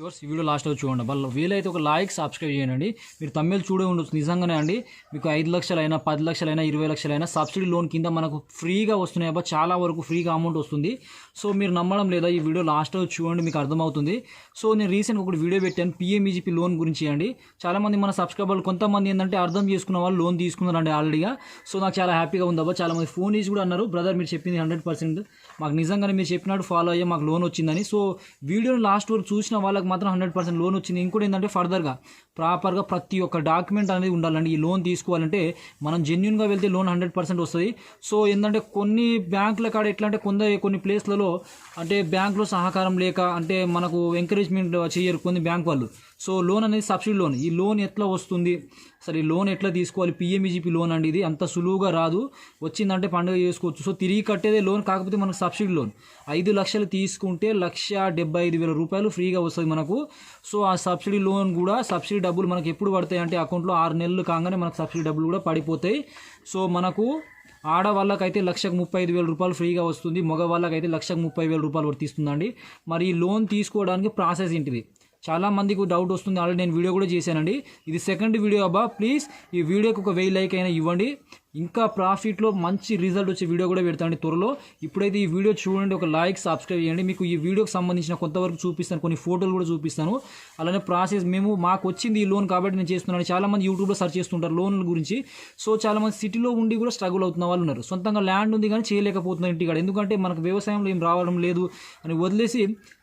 Viewers ఈ video last వచ్చి చూడండి. వాళ్ళు వీలైతే ఒక లైక్ సబ్స్క్రైబ్ చేయండి. మీరు తమిళ చూడే ఉండొచ్చు నిజంగానే అండి. మీకు ఐదు లక్షలైనా పది లక్షలైనా ఇరవై లక్షలైనా సబ్సిడీ లోన్ కింద మనకు ఫ్రీగా వస్తున్నాయి. అబ్బా చాలా వరకు ఫ్రీగా అమౌంట్ వస్తుంది. సో మీరు నమ్మడం లేదా ఈ వీడియో లాస్ట్ వచ్చి చూడండి మీకు అర్థమవుతుంది. సో నేను రీసెంట్గా ఒకటి వీడియో పెట్టాను పిఎంఈజీపీ లోన్ గురించి అండి. చాలామంది మన సబ్స్క్రైబర్లు కొంతమంది ఏంటంటే అర్థం చేసుకున్న వాళ్ళు లోన్ తీసుకున్నారండి ఆల్రెడీగా సో నాకు చాలా హ్యాపీగా ఉంది. అబ్బా చాలా మంది ఫోన్ చేసి కూడా అన్నారు బ్రదర్ మీరు చెప్పింది హండ్రెడ్ పర్సెంట్ మాకు నిజంగానే మీరు చెప్పినట్టు ఫాలో అయ్యే మాకు లోన్ వచ్చిందని. సో వీడియోని లాస్ట్ వరకు చూసిన వాళ్ళకి మాత్రం హండ్రెడ్ పర్సెంట్ లోన్ వచ్చింది. ఇంకోటి ఏంటంటే ఫర్దర్గా ప్రాపర్గా ప్రతి ఒక్క డాక్యుమెంట్ అనేది ఉండాలండి. ఈ లోన్ తీసుకోవాలంటే మనం జెన్యున్గా వెళ్తే లోన్ హండ్రెడ్ పర్సెంట్ వస్తుంది. సో ఏంటంటే కొన్ని బ్యాంకుల కాడ ఎట్లా అంటే కొంద కొన్ని ప్లేస్లలో అంటే బ్యాంకులో సహకారం లేక అంటే మనకు ఎంకరేజ్మెంట్ చేయరు కొన్ని బ్యాంక్ వాళ్ళు. సో లోన్ అనేది సబ్సిడీ లోన్. ఈ లోన్ ఎట్లా వస్తుంది? సరే ఈ లోన్ ఎట్లా తీసుకోవాలి? పిఎంఈజీపీ లోన్ అండి ఇది. అంత సులువుగా రాదు. వచ్చిందంటే పండుగ చేసుకోవచ్చు. సో తిరిగి కట్టేదే లోన్ కాకపోతే మనకు సబ్సిడీ లోన్. ఐదు లక్షలు తీసుకుంటే లక్ష డెబ్బై ఐదు వేల రూపాయలు ఫ్రీగా వస్తుంది మనకు. సో ఆ సబ్సిడీ లోన్ కూడా సబ్సిడీ డబ్బులు మనకు ఎప్పుడు పడతాయి అంటే అకౌంట్లో ఆరు నెలలు కాగానే మనకు సబ్సిడీ డబ్బులు కూడా పడిపోతాయి. సో మనకు ఆడవాళ్ళకైతే లక్షకు ముప్పై ఐదు వేల రూపాయలు ఫ్రీగా వస్తుంది. మగవాళ్ళకైతే లక్షకు ముప్పై వేల రూపాయలు వర్తిస్తుందండి మరి ఈ లోన్ తీసుకోవడానికి ప్రాసెస్ ఏంటిది? చాలా మందికి డౌట్ వస్తుంది. ఆల్రెడీ నేను వీడియో కూడా చేశానండి. ఇది సెకండ్ వీడియో అబ్బా. ప్లీజ్ ఈ వీడియోకి ఒక వెయ్యి లైక్ అయినా ఇవ్వండి. ఇంకా ప్రాఫిట్లో మంచి రిజల్ట్ వచ్చే వీడియో కూడా పెడతాండి త్వరలో. ఇప్పుడైతే ఈ వీడియో చూడండి ఒక లైక్ సబ్స్క్రైబ్ చేయండి. మీకు ఈ వీడియోకి సంబంధించిన కొంతవరకు చూపిస్తాను కొన్ని ఫోటోలు కూడా చూపిస్తాను. అలానే ప్రాసెస్ మేము మాకు వచ్చింది ఈ లోన్ కాబట్టి నేను చేస్తున్నాను. చాలామంది యూట్యూబ్లో సెర్చ్ చేస్తుంటారు లోన్ల గురించి. సో చాలామంది సిటీలో ఉండి కూడా స్ట్రగుల్ అవుతున్న వాళ్ళు ఉన్నారు. సొంతంగా ల్యాండ్ ఉంది కానీ చేయలేకపోతున్నారు ఇంటికాడ ఎందుకంటే మనకు వ్యవసాయంలో ఏం రావడం లేదు అని వదిలేసి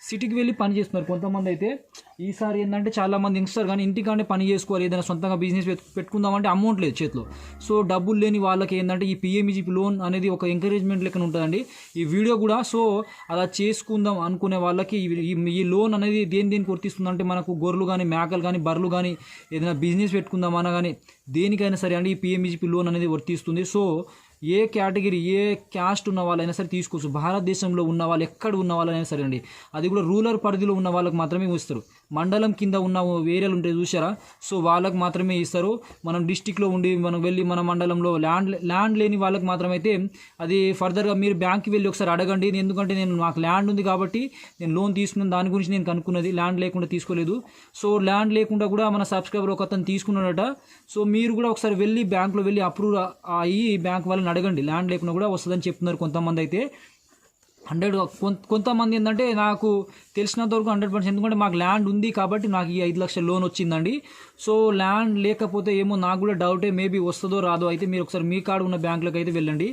సిటీకి వెళ్ళి పని చేస్తున్నారు కొంతమంది అయితే. ఈసారి ఏంటంటే చాలామంది యంగ్స్టర్ కానీ ఇంటికాడే పని చేసుకోవాలి ఏదైనా సొంతంగా బిజినెస్ పెట్టుకుందామంటే అమౌంట్ లేదు చేతిలో. సో డబ్బులు లేని వాళ్ళకి ఏంటంటే ఈ పిఎంఈజీపీ లోన్ అనేది ఒక ఎంకరేజ్మెంట్ లెక్కన ఉంటుందండి. ఈ వీడియో కూడా సో అలా చేసుకుందాం అనుకునే వాళ్ళకి ఈ- లోన్ అనేది దేని దేనికి వర్తిస్తుందంటే మనకు గొర్రెలు కానీ మేకలు కానీ బర్రెలు కానీ ఏదైనా బిజినెస్ పెట్టుకుందామన్నా కానీ దేనికైనా సరే అండి ఈ పిఎంఈజీపీ లోన్ అనేది వర్తిస్తుంది. సో ఏ కేటగిరీ ఏ క్యాస్ట్ ఉన్న వాళ్ళైనా సరే తీసుకోవచ్చు. భారతదేశంలో ఉన్న వాళ్ళు ఎక్కడ ఉన్న వాళ్ళైనా సరే అండి. అది కూడా రూరల్ పరిధిలో ఉన్న వాళ్ళకి మాత్రమే ఇస్తారు. మండలం కింద ఉన్న ఏరియాలు ఉంటాయి చూసారా సో వాళ్ళకు మాత్రమే ఇస్తారు. మనం డిస్టిక్లో ఉండి మనం వెళ్ళి మన మండలంలో ల్యాండ్ ల్యాండ్ లేని వాళ్ళకి మాత్రమైతే అది ఫర్దర్గా మీరు బ్యాంక్కి వెళ్ళి ఒకసారి అడగండి. ఎందుకంటే నేను నాకు ల్యాండ్ ఉంది కాబట్టి నేను లోన్ తీసుకున్నాను. దాని గురించి నేను కనుక్కున్నది. ల్యాండ్ లేకుండా తీసుకోలేదు. సో ల్యాండ్ లేకుండా కూడా మన సబ్స్క్రైబర్ ఒక అతను తీసుకున్నాడట. సో మీరు కూడా ఒకసారి వెళ్ళి బ్యాంక్లో వెళ్ళి అప్రూవ్ అయ్యి బ్యాంక్ వాళ్ళని అడగండి. ల్యాండ్ లేకుండా కూడా వస్తుందని చెప్తున్నారు కొంతమంది అయితే. హండ్రెడ్ కొంతమంది ఏంటంటే నాకు తెలిసినంత వరకు హండ్రెడ్ పర్సెంట్ ఎందుకంటే మాకు ల్యాండ్ ఉంది కాబట్టి నాకు ఈ ఐదు లక్షల లోన్ వచ్చిందండి. సో ల్యాండ్ లేకపోతే ఏమో నాకు కూడా డౌటే మేబీ వస్తుందో రాదో అయితే మీరు ఒకసారి మీ కాడ ఉన్న బ్యాంకులకు అయితే వెళ్ళండి.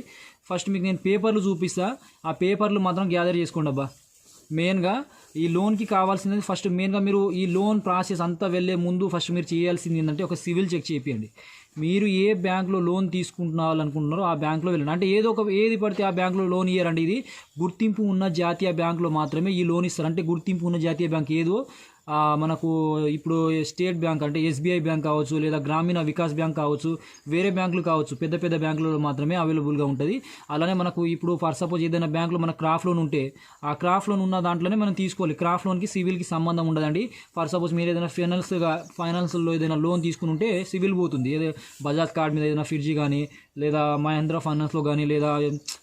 ఫస్ట్ మీకు నేను పేపర్లు చూపిస్తా. ఆ పేపర్లు మాత్రం గ్యాదర్ చేసుకోండి అబ్బా. మెయిన్గా ఈ లోన్కి కావాల్సింది ఫస్ట్ మెయిన్గా మీరు ఈ లోన్ ప్రాసెస్ అంతా వెళ్ళే ముందు ఫస్ట్ మీరు చేయాల్సింది ఏంటంటే ఒక సివిల్ చెక్ చేయండి మీరు ఏ బ్యాంక్లో లోన్ తీసుకుంటున్నారనుకుంటున్నారో ఆ బ్యాంక్లో వెళ్ళండి. అంటే ఏదో ఒక ఏది పడితే ఆ బ్యాంక్లో లోన్ ఇయ్యారండి. ఇది గుర్తింపు ఉన్న జాతీయ బ్యాంకులో మాత్రమే ఈ లోన్ ఇస్తారు. అంటే గుర్తింపు ఉన్న జాతీయ బ్యాంక్ ఏదో మనకు ఇప్పుడు స్టేట్ బ్యాంక్ అంటే ఎస్బీఐ బ్యాంక్ కావచ్చు లేదా గ్రామీణ వికాస్ బ్యాంక్ కావచ్చు వేరే బ్యాంకులు కావచ్చు పెద్ద పెద్ద బ్యాంకులలో మాత్రమే అవైలబుల్గా ఉంటుంది. అలానే మనకు ఇప్పుడు ఫర్ సపోజ్ ఏదైనా బ్యాంకులో మన క్రాఫ్ట్ లోన్ ఉంటే ఆ క్రాఫ్ట్ లోన్ ఉన్న దాంట్లోనే మనం తీసుకోవాలి. క్రాఫ్ట్ లోన్కి సివిల్కి సంబంధం ఉండదండి. ఫర్ సపోజ్ మీరు ఏదైనా ఫైనాన్స్గా ఫైనాన్స్లో ఏదైనా లోన్ తీసుకుని ఉంటే సివిల్ పోతుంది. ఏదో బజాజ్ కార్డ్ మీద ఏదైనా ఫ్రిడ్జ్ కానీ లేదా మహేంద్ర ఫైనాన్స్లో కానీ లేదా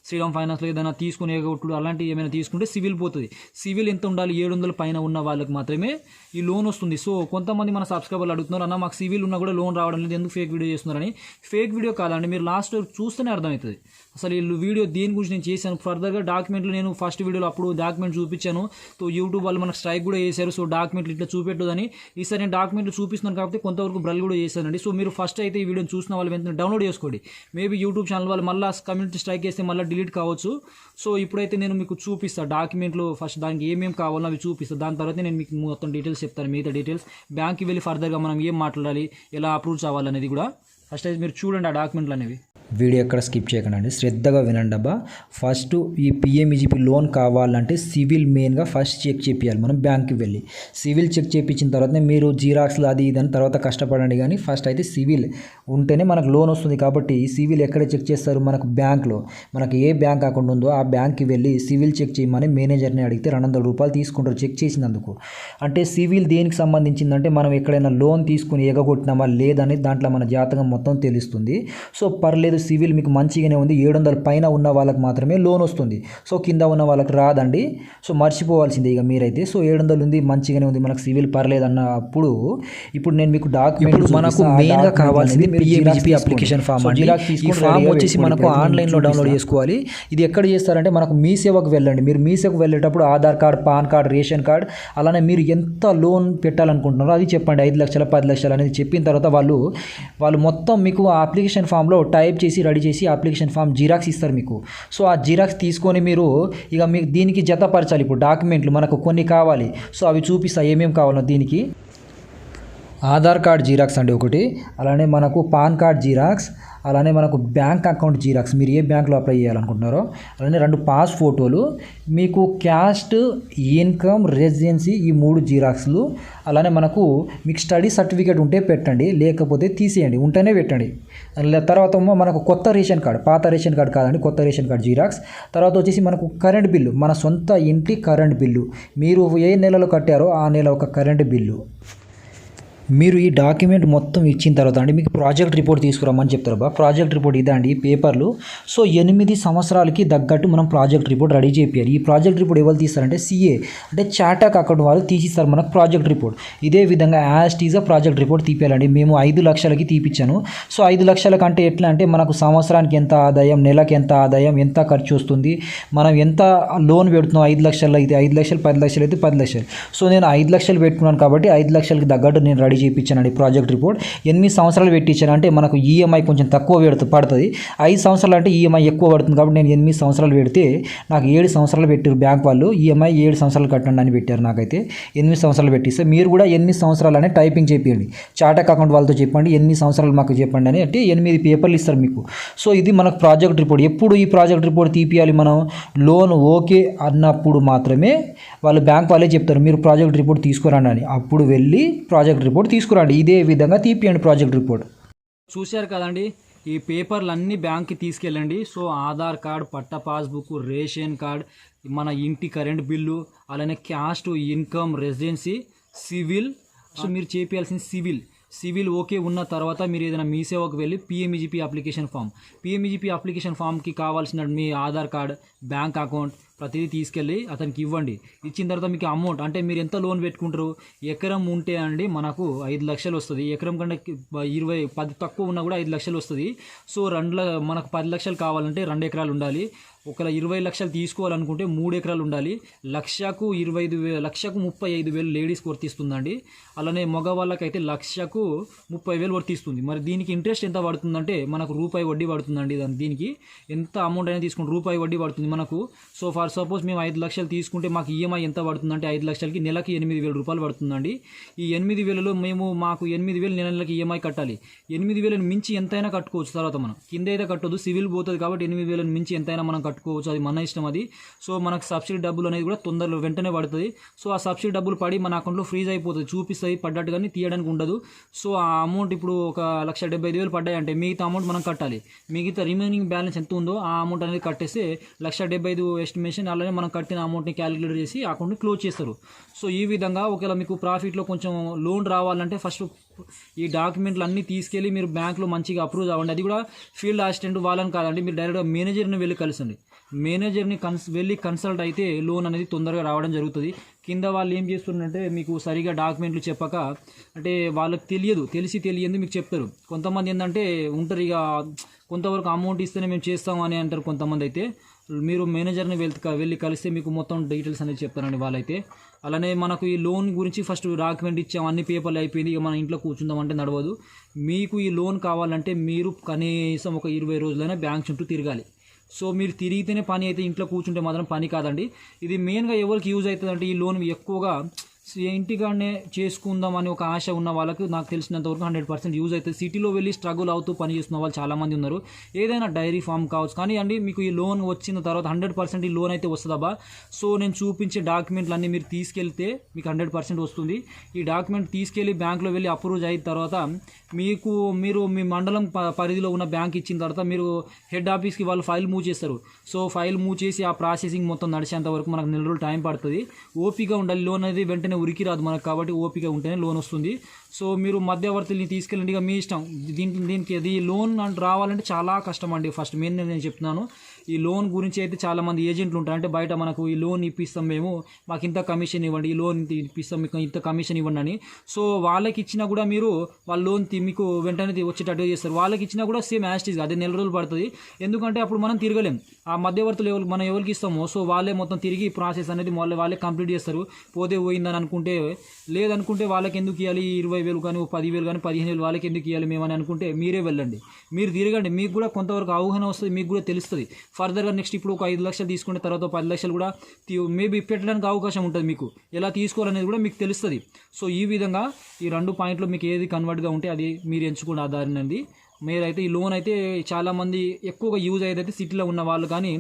శ్రీరామ్ ఫైనాన్స్లో ఏదైనా తీసుకునే కొట్టుడు అలాంటివి ఏమైనా తీసుకుంటే సివిల్ పోతుంది. సివిల్ ఎంత ఉండాలి? ఏడు వందల పైన ఉన్న వాళ్ళకి మాత్రమే ఈ లోన్ వస్తుంది. సో కొంతమంది మన సబ్స్క్రైబర్లు అడుగుతున్నారు అన్న మాకు సివిల్ ఉన్నా కూడా లోన్ రావడం లేదు ఎందుకు ఫేక్ వీడియో చేస్తున్నారని? ఫేక్ వీడియో కాదండి మీరు లాస్ట్ చూస్తేనే అర్థమవుతుంది. అసలు వీళ్ళు వీడియో దేని గురించి నేను చేశాను? ఫర్దర్గా డాక్యుమెంట్లు నేను ఫస్ట్ వీడియోలో అప్పుడు డాక్యుమెంట్ చూపించాను. సో యూట్యూబ్ వాళ్ళు మనకు స్ట్రైక్ కూడా చేశారు. సో డాక్యుమెంట్లు ఇట్లా చూపెట్టదని ఈసారి నేను డాక్యుమెంట్లు చూపిస్తున్నాను కాబట్టి కొంతవరకు బ్రల్ కూడా చేశానండి. సో మీరు ఫస్ట్ అయితే ఈ వీడియోని చూసిన వాళ్ళు వెంటనే డౌన్లోడ్ చేసుకోండి. మేబీ యూట్యూబ్ ఛానల్ వాళ్ళు మళ్ళీ కమ్యూనిటీ స్ట్రైక్ చేస్తే మళ్ళీ డిలీట్ కావచ్చు. సో ఇప్పుడైతే నేను మీకు చూపిస్తాను డాక్యుమెంట్లు. ఫస్ట్ దానికి ఏమేమి కావాలో అవి చూపిస్తాను దాని తర్వాత నేను మీకు మొత్తం డీటెయిల్స్ చెప్తాను. మిగతా డీటెయిల్స్ బ్యాంక్కి వెళ్ళి ఫర్దర్గా మనం ఏం మాట్లాడాలి? ఎలా అప్రూవ్ అవ్వాలనేది కూడా. ఫస్ట్ అయితే మీరు చూడండి ఆ డాక్యుమెంట్లు అనేవి. వీడియో ఎక్కడ స్కిప్ చేయకండి. శ్రద్ధగా వినండి అబ్బా. ఫస్ట్ ఈ పిఎంఈజీపీ లోన్ కావాలంటే సివిల్ మెయిన్గా ఫస్ట్ చెక్ చేపియాలి. మనం బ్యాంక్కి వెళ్ళి సివిల్ చెక్ చేయించిన తర్వాతనే మీరు జీరాక్స్లు అది ఇది అని తర్వాత కష్టపడండి కానీ ఫస్ట్ అయితే సివిల్ ఉంటేనే మనకు లోన్ వస్తుంది కాబట్టి ఈ సివిల్ ఎక్కడ చెక్ చేస్తారు? మనకు బ్యాంక్లో. మనకు ఏ బ్యాంక్ అకౌంట్ ఉందో ఆ బ్యాంక్కి వెళ్ళి సివిల్ చెక్ చేయమని మేనేజర్ని అడిగితే రెండు వందల రూపాయలు తీసుకుంటారు చెక్ చేసినందుకు. అంటే సివిల్ దేనికి సంబంధించిందంటే మనం ఎక్కడైనా లోన్ తీసుకుని ఎగగొట్టినామా? లేదని దాంట్లో మన జాతకం మొత్తం తెలుస్తుంది. సో పర్లేదు సివిల్ మీకు మంచిగానే ఉంది ఏడు వందల పైన ఉన్న వాళ్ళకి మాత్రమే లోన్ వస్తుంది. సో కింద ఉన్న వాళ్ళకి రాదండి. సో మర్చిపోవాల్సిందే ఇక మీరైతే. సో ఏడు వందలు ఉంది మంచిగానే ఉంది మనకు సివిల్ పర్లేదు అన్నప్పుడు ఇప్పుడు నేను మీకు డాక్యుమెంట్ మనకు మెయిన్గా కావాల్సింది పిఎంజిపి అప్లికేషన్ ఫామ్ అండి. ఈ ఫామ్ వచ్చేసి మనకు ఆన్లైన్లో డౌన్లోడ్ చేసుకోవాలి. ఇది ఎక్కడ చేస్తారంటే మనకు మీ సేవకు వెళ్ళండి. మీరు మీ సేవకు వెళ్ళేటప్పుడు Aadhaar card PAN card ration card అలానే మీరు ఎంత లోన్ పెట్టాలనుకుంటున్నారో అది చెప్పండి. ఐదు లక్షల పది లక్షలు అనేది చెప్పిన తర్వాత వాళ్ళు వాళ్ళు మొత్తం మీకు ఆ అప్లికేషన్ ఫామ్లో టైప్ చేసి రెడీ చేసి అప్లికేషన్ ఫామ్ జిరాక్స్ ఇస్తారు మీకు. సో ఆ జిరాక్స్ తీసుకొని మీరు ఇక మీకు దీనికి జతపరచాలి. ఇప్పుడు డాక్యుమెంట్లు మనకు కొన్ని కావాలి. సో అవి చూపిస్తా ఏమేమి కావాలో దీనికి. ఆధార్ కార్డ్ జిరాక్స్ అండి ఒకటి. అలానే మనకు పాన్ కార్డ్ జిరాక్స్ అలానే మనకు బ్యాంక్ అకౌంట్ జీరాక్స్ మీరు ఏ బ్యాంక్లో అప్లై చేయాలనుకుంటున్నారో అలానే రెండు పాస్ ఫోటోలు మీకు క్యాస్ట్ ఇన్కమ్ రెసిడెన్సీ ఈ మూడు జీరాక్స్లు అలానే మనకు మీకు స్టడీ సర్టిఫికేట్ ఉంటే పెట్టండి లేకపోతే తీసేయండి ఉంటేనే పెట్టండి. తర్వాత మనకు కొత్త రేషన్ కార్డు పాత రేషన్ కార్డ్ కాదండి కొత్త రేషన్ కార్డు జీరాక్స్. తర్వాత వచ్చేసి మనకు కరెంట్ బిల్లు మన సొంత ఇంటి కరెంట్ బిల్లు. మీరు ఏ నెలలో కట్టారో ఆ నెల ఒక కరెంట్ బిల్లు. మీరు ఈ డాక్యుమెంట్ మొత్తం ఇచ్చిన తర్వాత అండి మీకు ప్రాజెక్ట్ రిపోర్ట్ తీసుకురమ్మని చెప్తారు బా ప్రాజెక్ట్ రిపోర్ట్ ఇదే అండి పేపర్లు. సో ఎనిమిది సంవత్సరాలకి తగ్గట్టు మనం ప్రాజెక్ట్ రిపోర్ట్ రెడీ చేయాలి ఈ ప్రాజెక్ట్ రిపోర్ట్ ఎవరు తీస్తారంటే సిఏ అంటే చాటాక్ అకౌంట్ వాళ్ళు తీసిస్తారు మనకు ప్రాజెక్ట్ రిపోర్ట్. ఇదే విధంగా as it is project report తీపియాలండి. మేము ఐదు లక్షలకి తీపిచ్చాను. సో ఐదు లక్షల కంటే ఎట్లా అంటే మనకు సంవత్సరానికి ఎంత ఆదాయం నెలకి ఎంత ఆదాయం ఎంత ఖర్చు వస్తుంది మనం ఎంత లోన్ పెడుతున్నాం ఐదు లక్షలు అయితే ఐదు లక్షలు పది లక్షలు అయితే పది లక్షలు. సో నేను ఐదు లక్షలు పెట్టుకున్నాను కాబట్టి ఐదు లక్షలకి తగ్గట్టు నేను రెడీ చేయించానండి ప్రాజెక్ట్ రిపోర్ట్. ఎనిమిది సంవత్సరాలు పెట్టించాను అంటే మనకు ఈఎంఐ కొంచెం తక్కువ పెడుతు పడుతుంది. ఐదు సంవత్సరాలు అంటే ఈఎంఐ ఎక్కువ పడుతుంది కాబట్టి నేను ఎనిమిది సంవత్సరాలు పెడితే నాకు ఏడు సంవత్సరాలు పెట్టారు బ్యాంక్ వాళ్ళు. ఈఎంఐ ఏడు సంవత్సరాలు కట్టండి అని పెట్టారు నాకైతే. ఎనిమిది సంవత్సరాలు పెట్టిస్తే మీరు కూడా ఎనిమిది సంవత్సరాలు అనే టైపింగ్ చేయండి చాటక్ అకౌంట్ వాళ్ళతో చెప్పండి. ఎన్ని సంవత్సరాలు మాకు చెప్పండి అని అంటే ఎనిమిది పేపర్లు ఇస్తారు మీకు. సో ఇది మనకు ప్రాజెక్ట్ రిపోర్ట్. ఎప్పుడు ఈ ప్రాజెక్ట్ రిపోర్ట్ తీపియాలి మనం? లోన్ ఓకే అన్నప్పుడు మాత్రమే వాళ్ళు బ్యాంక్ వాళ్ళే చెప్తారు. మీరు ప్రాజెక్ట్ రిపోర్ట్ తీసుకురండి అని. అప్పుడు వెళ్ళి ప్రాజెక్ట్ రిపోర్ట్ తీసుకురండి. ఇదే విధంగా తీపియండి ప్రాజెక్ట్ రిపోర్ట్ చూశారు కదండి ఈ పేపర్లు అన్నీ బ్యాంక్కి తీసుకెళ్ళండి. So Aadhaar card patta passbook ration card మన ఇంటి కరెంట్ బిల్లు అలానే caste income residency CIBIL. So మీరు చేపియాల్సిన సివిల్. సివిల్ ఓకే ఉన్న తర్వాత మీరు ఏదైనా మీ సేవకు వెళ్ళి PMEGP application form PMEGP application ఫామ్కి కావాల్సిన మీ ఆధార్ కార్డ్ బ్యాంక్ అకౌంట్ ప్రతిదీ తీసుకెళ్ళి అతనికి ఇవ్వండి. ఇచ్చిన తర్వాత మీకు అమౌంట్ అంటే మీరు ఎంత లోన్ పెట్టుకుంటారు? ఎకరం ఉంటే అండి మనకు ఐదు లక్షలు వస్తుంది. ఎకరం కంటే ఇరవై పది తక్కువ ఉన్నా కూడా ఐదు లక్షలు వస్తుంది. సో రెండు మనకు పది లక్షలు కావాలంటే రెండు ఎకరాలు ఉండాలి. ఒకవేళ ఇరవై లక్షలు తీసుకోవాలనుకుంటే మూడు ఎకరాలు ఉండాలి. లక్షకు ఇరవై ఐదు వేలు లక్షకు ముప్పై ఐదు వేలు లేడీస్కి వర్తిస్తుందండి అలానే మగవాళ్ళకైతే లక్షకు ముప్పై వేలు వర్తిస్తుంది మరి దీనికి ఇంట్రెస్ట్ ఎంత పడుతుందంటే మనకు రూపాయి వడ్డీ పడుతుందండి దాని దీనికి. ఎంత అమౌంట్ అయినా తీసుకుంటే రూపాయి వడ్డీ పడుతుంది మనకు. సో ఫర్ సపోజ్ మేము ఐదు లక్షలు తీసుకుంటే మాకు ఈఎంఐ ఎంత పడుతుందంటే ఐదు లక్షలకి నెలకి ఎనిమిది వేల రూపాయలు పడుతుందండి. ఈ ఎనిమిది వేలలో మేము మాకు ఎనిమిది వేలు నెల నెలకి ఈఎంఐ కట్టాలి. ఎనిమిది వేలను మించి ఎంతైనా కట్టుకోవచ్చు తర్వాత మనం. కింద అయితే కట్టొద్దు సివిల్ పోతుంది కాబట్టి ఎనిమిది వేలను మించి ఎంతైనా మనం కట్టుకోవచ్చు అది మన ఇష్టం అది. సో మనకు సబ్సిడీ డబ్బులు అనేది కూడా తొందరలో వెంటనే పడుతుంది. సో ఆ సబ్సిడీ డబ్బులు పడి మన అకౌంట్లో ఫ్రీజ్ అయిపోతుంది. చూపిస్తుంది పడ్డట్టు కానీ తీయడానికి ఉండదు. సో ఆ అమౌంట్ ఇప్పుడు ఒక లక్ష డెబ్బై ఐదు వేలు పడ్డాయంటే మిగతా అమౌంట్ మనం కట్టాలి. మిగతా రిమైనింగ్ బ్యాలెన్స్ ఎంత ఉందో ఆ అమౌంట్ అనేది కట్టేస్తే లక్ష డెబ్బై ఐదు ఎస్టిమేషన్ అలానే మనం కట్టిన అమౌంట్ని క్యాలిక్యులేట్ చేసి అకౌంట్ని క్లోజ్ చేస్తారు. సో ఈ విధంగా ఒకవేళ మీకు ప్రాఫిట్లో కొంచెం లోన్ రావాలంటే ఫస్ట్ ఈ డాక్యుమెంట్లు అన్నీ తీసుకెళ్ళి మీరు బ్యాంకులో మంచిగా అప్రూవ్ అవ్వండి. అది కూడా ఫీల్డ్ అసిస్టెంట్ వాళ్ళని కాదండి మీరు డైరెక్ట్గా మేనేజర్ని వెళ్ళి కలిసండి. మేనేజర్ని కన్స్ వెళ్ళి కన్సల్ట్ అయితే లోన్ అనేది తొందరగా రావడం జరుగుతుంది. కింద వాళ్ళు ఏం చేస్తున్నారంటే మీకు సరిగా డాక్యుమెంట్లు చెప్పక అంటే వాళ్ళకి తెలియదు తెలిసి తెలియదు మీకు చెప్తారు. కొంతమంది ఏంటంటే ఉంటారు ఇక కొంతవరకు అమౌంట్ ఇస్తేనే మేము చేస్తాం అని అంటారు కొంతమంది అయితే. మీరు మేనేజర్ని వెళ్తు వెళ్ళి కలిస్తే మీకు మొత్తం డీటెయిల్స్ అనేది చెప్తారండి వాళ్ళైతే. అలానే మనకు ఈ లోన్ గురించి ఫస్ట్ డాక్యుమెంట్ ఇచ్చాం అన్ని పేపర్లు అయిపోయింది ఇక మన ఇంట్లో కూర్చుందామంటే నడవదు. మీకు ఈ లోన్ కావాలంటే మీరు కనీసం ఒక ఇరవై రోజులైనా బ్యాంక్ చుట్టూ తిరగాలి. సో మీరు తిరిగితేనే పని అయితే ఇంట్లో కూర్చుంటే మాత్రం పని కాదండి. ఇది మెయిన్గా ఎవరికి యూజ్ అవుతుందంటే ఈ లోన్ ఎక్కువగా ఇంటికాడనే చేసుకుందాం అని ఒక ఆశ ఉన్న వాళ్ళకు నాకు తెలిసినంత వరకు హండ్రెడ్ పర్సెంట్ యూజ్ అవుతుంది. సిటీలో వెళ్ళి స్ట్రగుల్ అవుతూ పని చేస్తున్న వాళ్ళు చాలామంది ఉన్నారు. ఏదైనా డైరీ ఫామ్ కావచ్చు. కానీ అండి మీకు ఈ లోన్ వచ్చిన తర్వాత హండ్రెడ్ పర్సెంట్ ఈ లోన్ అయితే వస్తుందబ్బా సో నేను చూపించే డాక్యుమెంట్లు అన్నీ మీరు తీసుకెళ్తే మీకు హండ్రెడ్ పర్సెంట్ వస్తుంది. ఈ డాక్యుమెంట్ తీసుకెళ్ళి బ్యాంక్లో వెళ్ళి అప్రూవ్ అయిన తర్వాత మీకు మీరు మీ మండలం ప- పరిధిలో ఉన్న బ్యాంక్ ఇచ్చిన తర్వాత మీరు హెడ్ ఆఫీస్కి వాళ్ళు ఫైల్ మూవ్ చేస్తారు. సో ఫైల్ మూవ్ చేసి ఆ ప్రాసెసింగ్ మొత్తం నడిచేంత వరకు మనకు నెల రోజులు టైం పడుతుంది. ఓపిగా ఉండాలి. లోన్ అనేది వెంటనే ఉరికి రాదు మనకు కాబట్టి ఓపిక ఉంటేనే లోన్ వస్తుంది. సో మీరు మధ్యవర్తుల్ని తీసుకెళ్ళండి ఇక మీ ఇష్టం. దీనికి దీనికి అది లోన్ అంటే రావాలంటే చాలా కష్టం అండి ఫస్ట్ మెయిన్ నేను చెప్తున్నాను. ఈ లోన్ గురించి అయితే చాలా మంది ఏజెంట్లు ఉంటారు. అంటే బయట మనకు ఈ లోన్ ఇప్పిస్తాం మేము మాకు ఇంత కమిషన్ ఇవ్వండి ఈ లోన్ ఇప్పిస్తాం మీకు ఇంత కమిషన్ ఇవ్వండి అని. సో వాళ్ళకి ఇచ్చినా కూడా మీరు వాళ్ళ లోన్ తీ- మీకు వెంటనే వచ్చేటట్టు చేస్తారు. వాళ్ళకి ఇచ్చినా కూడా సేమ్ యాస్టీస్ అదే నెల రోజులు పడుతుంది. ఎందుకంటే అప్పుడు మనం తిరగలేం. ఆ మధ్యవర్తులు ఎవరు మనం ఎవరికి ఇస్తామో సో వాళ్ళే మొత్తం తిరిగి ప్రాసెస్ అనేది వాళ్ళే వాళ్ళే కంప్లీట్ చేస్తారు. పోతే పోయిందని అనుకుంటే లేదనుకుంటే వాళ్ళకి ఎందుకు ఇవ్వాలి ఈ ఇరవై వేలు కానీ ఓ పదివేలు కానీ పదిహేను వేలు వాళ్ళకి ఎందుకు ఇవ్వాలి మేమని అనుకుంటే మీరే వెళ్ళండి. మీరు తిరగండి. మీకు కూడా కొంతవరకు అవగాహన వస్తుంది మీకు కూడా తెలుస్తుంది. ఫర్దర్గా నెక్స్ట్ ఇప్పుడు ఒక ఐదు లక్షలు తీసుకుంటే తర్వాత పది లక్షలు కూడా మేబీ పెట్టడానికి అవకాశం ఉంటుంది మీకు. ఎలా తీసుకోవాలనేది కూడా మీకు తెలుస్తుంది. సో ఈ విధంగా ఈ రెండు పాయింట్లు మీకు ఏది కన్వర్ట్గా ఉంటే అది మీరు ఎంచుకునే ఆధారం మీరైతే ఈ లోన్ అయితే చాలామంది ఎక్కువగా యూజ్ అయ్యేదైతే సిటీలో ఉన్న వాళ్ళు కానీ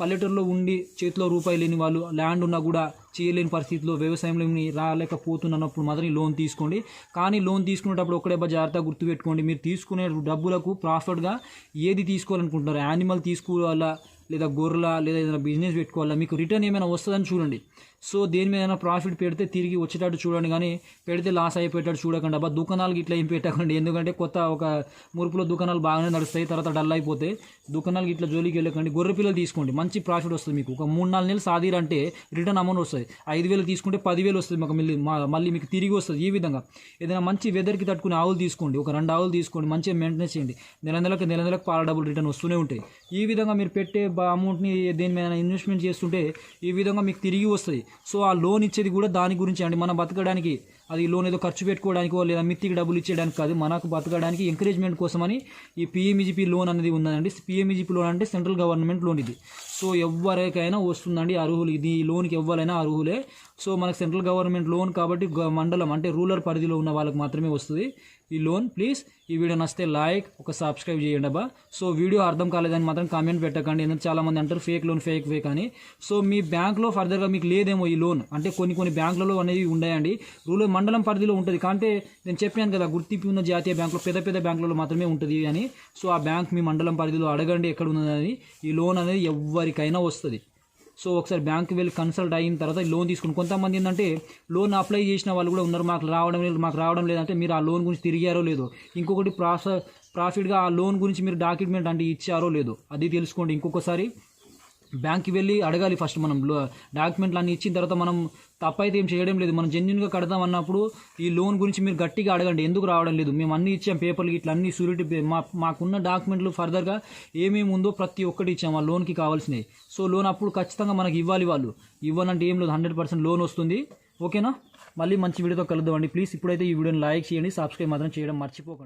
పల్లెటూరులో ఉండి చేతిలో రూపాయి లేని వాళ్ళు ల్యాండ్ ఉన్నా కూడా చేయలేని పరిస్థితిలో వ్యవసాయంలో రాలేకపోతున్నప్పుడు మాత్రం ఈ లోన్ తీసుకోండి. కానీ లోన్ తీసుకునేటప్పుడు ఒకటే జాగ్రత్త గుర్తుపెట్టుకోండి. మీరు తీసుకునే డబ్బులకు ప్రాఫిట్గా ఏది తీసుకోవాలనుకుంటున్నారు? యానిమల్ తీసుకోవాలా? లేదా గొర్రెల? లేదా ఏదైనా బిజినెస్ పెట్టుకోవాలా? మీకు రిటర్న్ ఏమైనా వస్తుందని చూడండి. సో దేని మీద ప్రాఫిట్ పెడితే తిరిగి వచ్చేటట్టు చూడండి కానీ పెడితే లాస్ అయిపోయేటట్టు చూడకండి. అబ్బా దుకాణాలకి ఇట్లా ఏం పెట్టకండి. ఎందుకంటే కొత్త ఒక మురుపులో దుకాణాలు బాగానే నడుస్తాయి తర్వాత డల్ అయిపోతే దుకాణాలకి ఇట్లా జోలికి వెళ్ళకండి. గొర్రె పిల్లలు తీసుకోండి. మంచి ప్రాఫిట్ వస్తుంది మీకు. ఒక మూడు నాలుగు నెలలు సాదిరంటే రిటర్న్ అమౌంట్ వస్తుంది. ఐదు వేలు తీసుకుంటే పదివేలు వస్తుంది మాకు మళ్ళీ మా- మళ్ళీ మీకు తిరిగి వస్తుంది ఈ విధంగా. ఏదైనా మంచి వెదర్కి తట్టుకునే ఆవులు తీసుకోండి. ఒక రెండు ఆవులు తీసుకోండి. మంచిగా మెయింటెనెన్స్ చేయండి. నెల నెలకు నెల నెలకు పాల డబ్బులు రిటర్న్ వస్తూనే ఉంటాయి. ఈ విధంగా మీరు పెట్టే అమౌంట్ని దేని మీద ఇన్వెస్ట్మెంట్ చేస్తుంటే ఈ విధంగా మీకు తిరిగి వస్తుంది. సో ఆ లోన్ ఇచ్చేది కూడా దాని గురించి అండి. మనం బతకడానికి అది లోన్ ఏదో ఖర్చు పెట్టుకోవడానికో లేదా మిత్తికి డబ్బులు ఇచ్చేయడానికి కాదు మనకు బతకడానికి ఎంకరేజ్మెంట్ కోసమని ఈ పిఎంఈజీపీ లోన్ అనేది ఉందండి. పిఎంఈజీపీ లోన్ అంటే సెంట్రల్ గవర్నమెంట్ లోన్ ఇది. సో ఎవరికైనా వస్తుందండి అర్హులు. ఇది లోన్కి ఎవరైనా అర్హులే. సో మనకు సెంట్రల్ గవర్నమెంట్ లోన్ కాబట్టి గ- మండలం అంటే రూరల్ పరిధిలో ఉన్న వాళ్ళకి మాత్రమే వస్తుంది. ఈ లోన్ ప్లీజ్ ఈ వీడియో నచ్చితే లైక్ ఒక సబ్స్క్రైబ్ చేయండి అబ్బా. సో వీడియో అర్థం కాలేదని మాత్రం కామెంట్ పెట్టకండి. ఎందుకంటే చాలామంది అంటారు ఫేక్ లోన్ ఫేక్ ఫేక్ అని సో మీ బ్యాంక్లో ఫర్దర్గా మీకు లేదేమో ఈ లోన్ అంటే కొన్ని కొన్ని బ్యాంకులలో అనేవి ఉన్నాయండి. రూరల్ మండలం పరిధిలో ఉంటుంది. అంటే నేను చెప్పాను కదా గుర్తింపు ఉన్న జాతీయ బ్యాంకులో పెద్ద పెద్ద బ్యాంకులలో మాత్రమే ఉంటుంది అని. సో ఆ బ్యాంక్ మీ మండలం పరిధిలో అడగండి ఎక్కడ ఉన్నదని. ఈ లోన్ అనేది ఎవరికైనా వస్తుంది. సో ఒకసారి బ్యాంక్ వెళ్ళి కన్సల్ట్ అయిన తర్వాత లోన్ తీసుకుని కొంతమంది ఏంటంటే లోన్ అప్లై చేసిన వాళ్ళు కూడా ఉన్నారు. మాకు రావడం లేదు మాకు రావడం లేదంటే మీరు ఆ లోన్ గురించి తిరిగారో లేదో. ఇంకొకటి ప్రాసెస్ ప్రాఫిట్గా ఆ లోన్ గురించి మీరు డాక్యుమెంట్ అంటే ఇచ్చారో లేదో. అది తెలుసుకోండి ఇంకొకసారి. బ్యాంక్కి వెళ్ళి అడగాలి ఫస్ట్ మనం డాక్యుమెంట్లు అన్ని ఇచ్చిన తర్వాత మనం తప్పైతే ఏం చేయడం లేదు. మనం జెన్యున్గా కడదాం అన్నప్పుడు ఈ లోన్ గురించి మీరు గట్టిగా అడగండి. ఎందుకు రావడం లేదు? మేము అన్ని ఇచ్చాం పేపర్లు ఇట్లా అన్ని షూరిటీ మా మాకున్న డాక్యుమెంట్లు ఫర్దర్గా ఏమేమి ఉందో ప్రతి ఒక్కటి ఇచ్చాం. ఆ లోన్కి కావాల్సినవి. సో లోన్ అప్పుడు ఖచ్చితంగా మనకి ఇవ్వాలి వాళ్ళు. ఇవ్వనంటే ఏం లేదు. హండ్రెడ్ పర్సెంట్ లోన్ వస్తుంది. ఓకేనా? మళ్ళీ మంచి వీడియోతో కలుద్దామండి ప్లీజ్ ఇప్పుడైతే ఈ వీడియోని లైక్ చేయండి. సబ్స్క్రైబ్ మాత్రం చేయడం మర్చిపోకండి.